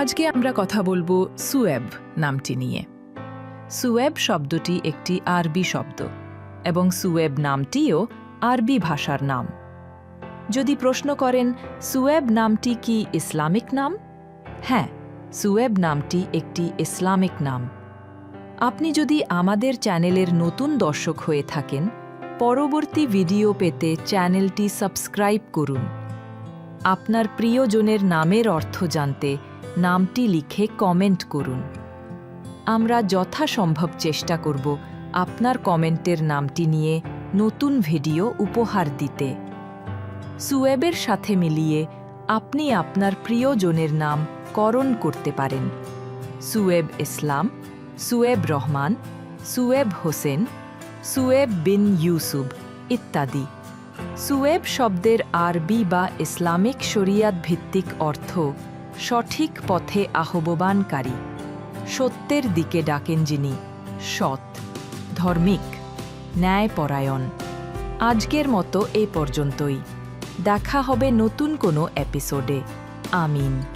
আজকে আমরা কথা বলব সুয়েব নামটি নিয়ে। সুয়েব শব্দটি একটি আরবি শব্দ এবং সুয়েব নামটিও আরবি ভাষার নাম। যদি প্রশ্ন করেন, সুয়েব নামটি কি ইসলামিক নাম? হ্যাঁ সুয়েব নামটি একটি ইসলামিক নাম। আপনি যদি আমাদের চ্যানেলের নতুন দর্শক হয়ে থাকেন, পরবর্তী ভিডিও পেতে চ্যানেলটি সাবস্ক্রাইব করুন। আপনার প্রিয়জনের নামের অর্থ জানতে নামটি লিখে কমেন্ট করুন। আমরা যথাসম্ভব চেষ্টা করব আপনার কমেন্টের নামটি নিয়ে নতুন ভিডিও উপহার দিতে। সুয়েবের সাথে মিলিয়ে আপনি আপনার প্রিয়জনের নাম করণ করতে পারেন। সুয়েব ইসলাম, সুয়েব রহমান, সুয়েব হোসেন, সুয়েব বিন ইউসুব ইত্যাদি। সুয়েব শব্দের আরবি বা ইসলামিক শরিয়াত ভিত্তিক অর্থ সঠিক পথে আহ্বানকারী সত্যের দিকে ডাকেন যিনি, সৎ, ধর্মিক, ন্যায়পরায়ণ। আজকের মতো এ পর্যন্তই। দেখা হবে নতুন কোনো এপিসোডে। আমিন।